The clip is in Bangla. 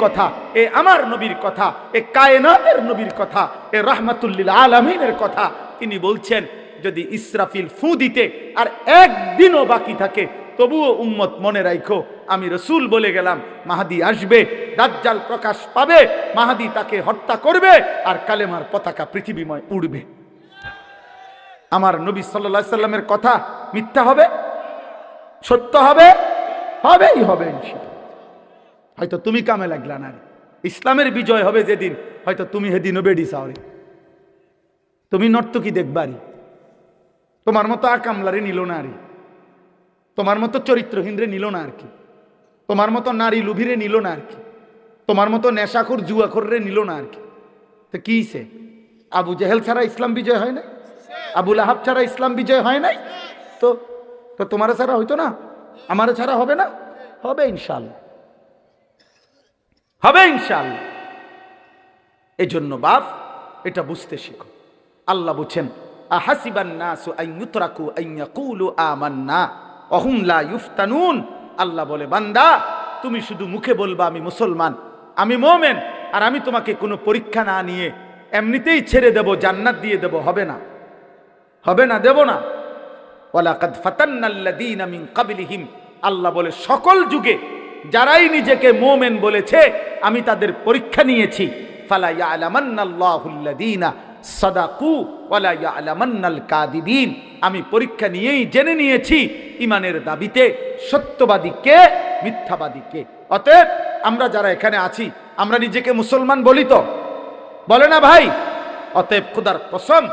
কথা, এ আমার নবীর কথা, এ কায়নাতের নবীর কথা, এ রহমাতুল্লিল আলমিনের কথা। তিনি বলছেন, যদি ইসরাফিল ফু দিতে আর একদিনও বাকি থাকে, তবুও উম্মত মনে রাখো আমি রসুল বলে গেলাম, মাহাদি আসবে, দাজ্জাল প্রকাশ পাবে, মাহাদি তাকে হত্যা করবে আর কালেমার পতাকা পৃথিবীময় উড়বে। আমার নবী সাল্লা সাল্লামের কথা মিথ্যা হবে? সত্য হবে? হবেই হবে ইনশাআল্লাহ। হয়তো তুমি কামে লাগলা না ইসলামের বিজয় হবে যেদিন, হয়তো তুমি সেদিনও বেডি চাওরে তুমি নর্তকি দেখবারি তোমার মতো আকামলারে নিল না আরে তোমার মতো চরিত্রহীনরে নিল না আর কি। তোমার মতো নারী লুভিরে নিল না আর কি। তোমার মতো নেশাখোর, জুয়াখোররে নিল না আর কি। তো কি সে? আবু জেহেল ছাড়া ইসলাম বিজয় হয় নাই? আবুল আহাব ছাড়া ইসলাম বিজয় হয় নাই? তো তো তোমার ছাড়া হইতো না? আমার ছাড়া হবে না? হবে ইনশাল্লাহ হবে ইনশাল্লাহ এই জন্য বাপ, এটা বুঝতে শিখো। আল্লাহ বুঝছেন আল্লাহ বলে, বান্দা, তুমি শুধু মুখে বলবা আমি মুসলমান, আমি মোমেন, আর আমি তোমাকে কোনো পরীক্ষা না নিয়ে এমনিতেই ছেড়ে দেব, জান্নাত দিয়ে দেব, হবে না। হবে না, দেব না। ওয়ালাকাদ ফাতান্নাল্লাযীনা মিন ক্বাবলিহিম আল্লাহ বলে, সকল যুগে যারাই নিজেকে মোমেন বলেছে আমি তাদের পরীক্ষা নিয়েছি। আমি পরীক্ষা নিয়েই জেনে নিয়েছি ইমানের দাবিতে সত্যবাদী কে, মিথ্যাবাদী কে। অতএব আমরা যারা এখানে আছি, আমরা নিজেকে মুসলমান বলি তো। বলে না ভাই? অতএব খুদার কসম